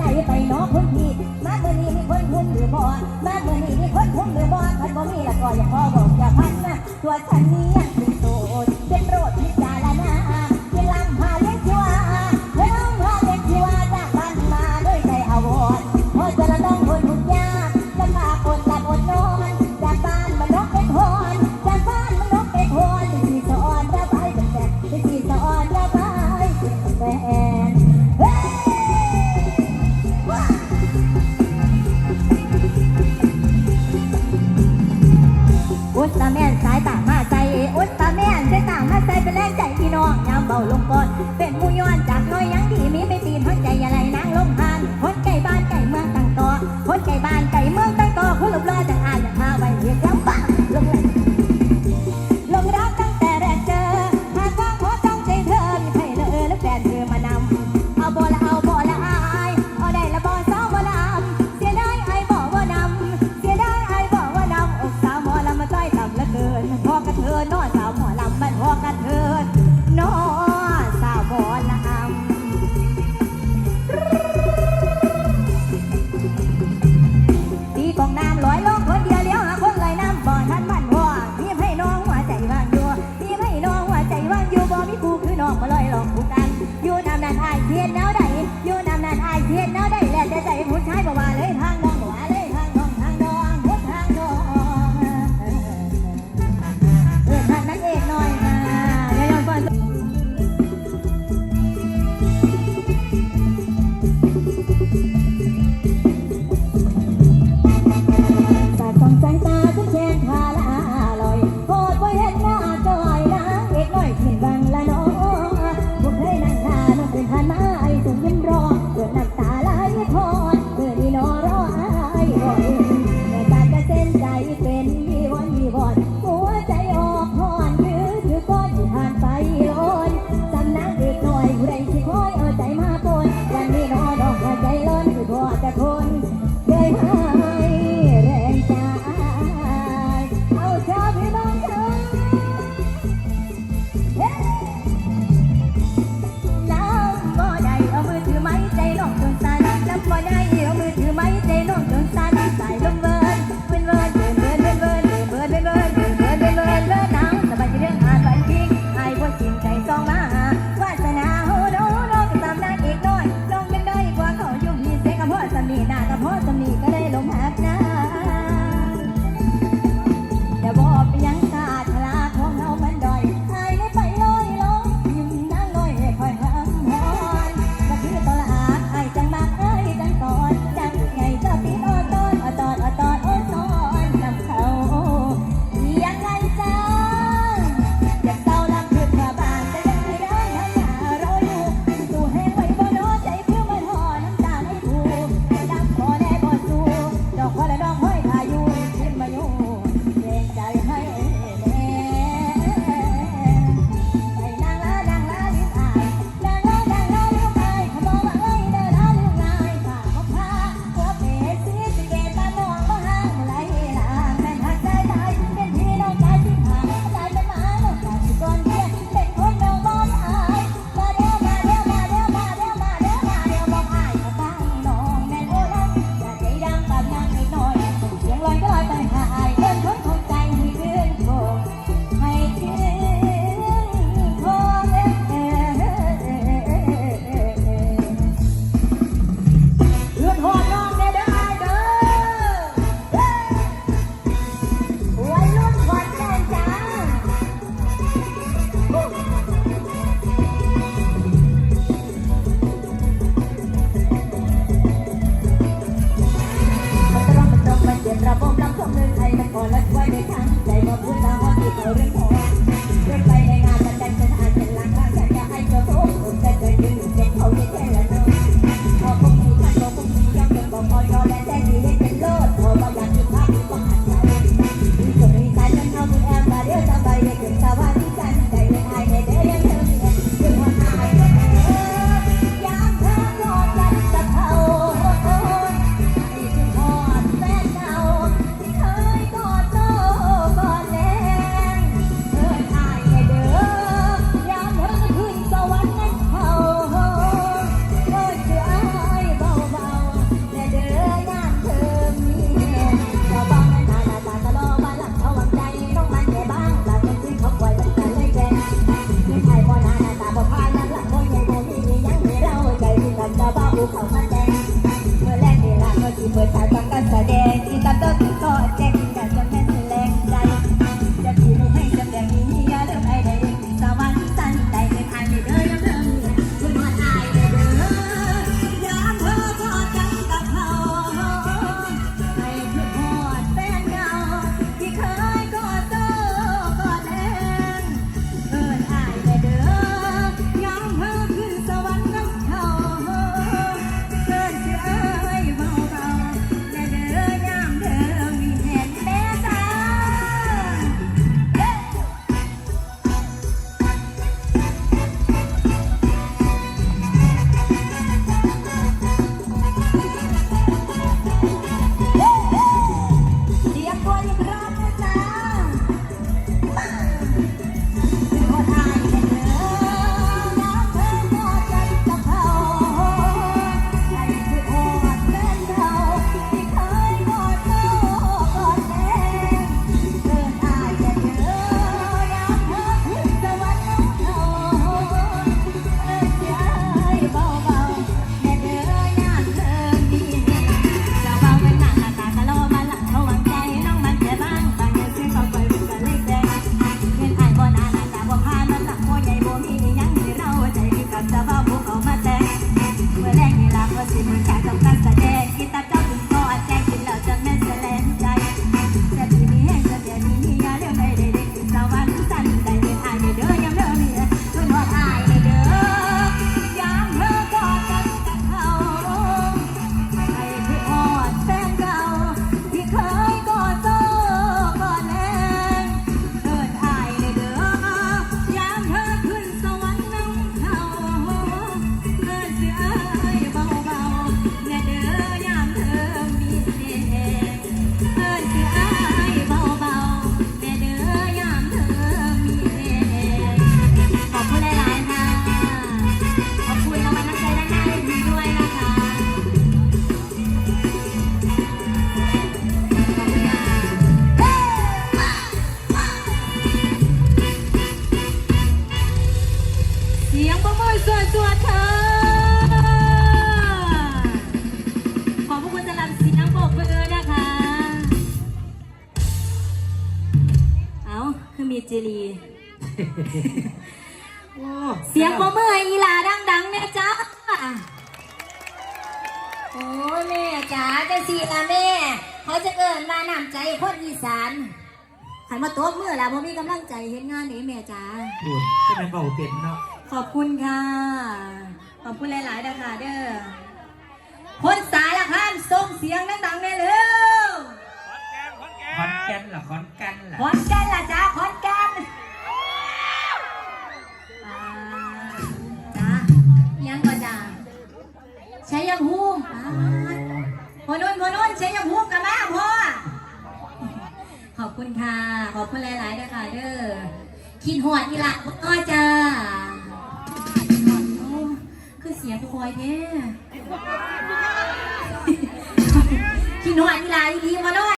จไปเนาะคนพี่มาเมื่อนี้มีคนคุ้มหรือบ่มาเมื่อนี้มีคนคุ้มหรือบ่คันบ่มีละก็อย่าพอบอกอย่าพันนะตัวฉันนี้ย Cuéntame องมาลอยหลอกผู้กันอยู่น้ำนั้นอายเทียน Bye. Thank you. ียงปรบมือสวยสวยเธอขอพวกคุณจะรับสีน้ำโบกเบอร์นะคะ เอาคือมีเจรีเสียงปรบมืออีหลาดังๆเนี่ยจ้าโอ้แม่จ๋าจะสีละแม่ เขาจะเกิดมาหนำใจคนอีสานขันมาโต๊ะเมื่อแล้วพอมีกำลังใจเห็นงานนี้แม่จ๋าโอ้ยเป็นเบาเต็นเนาะ ขอบคุณค่ะ ขอบคุณหลายๆนะคะเด้อ คนสายละคามส่งเสียงดังๆแน่เลยขอนแก่นขอนแก่เหรอขอนแก่นเหรอขอนแก่นหรอจ้าขอนแก่นจ้ายังก่อนจ้าใช้ยังหูมพอนุ่นพอนุ่นใช้ยังหูมกันไหมาพ่อขอบคุณค่ะ ขอบคุณหลายๆนะคะเด้อคิดหอดอีละก็จ้า เสียงคอยแน่พี่น้องอันนี้ลายดีมาด้วย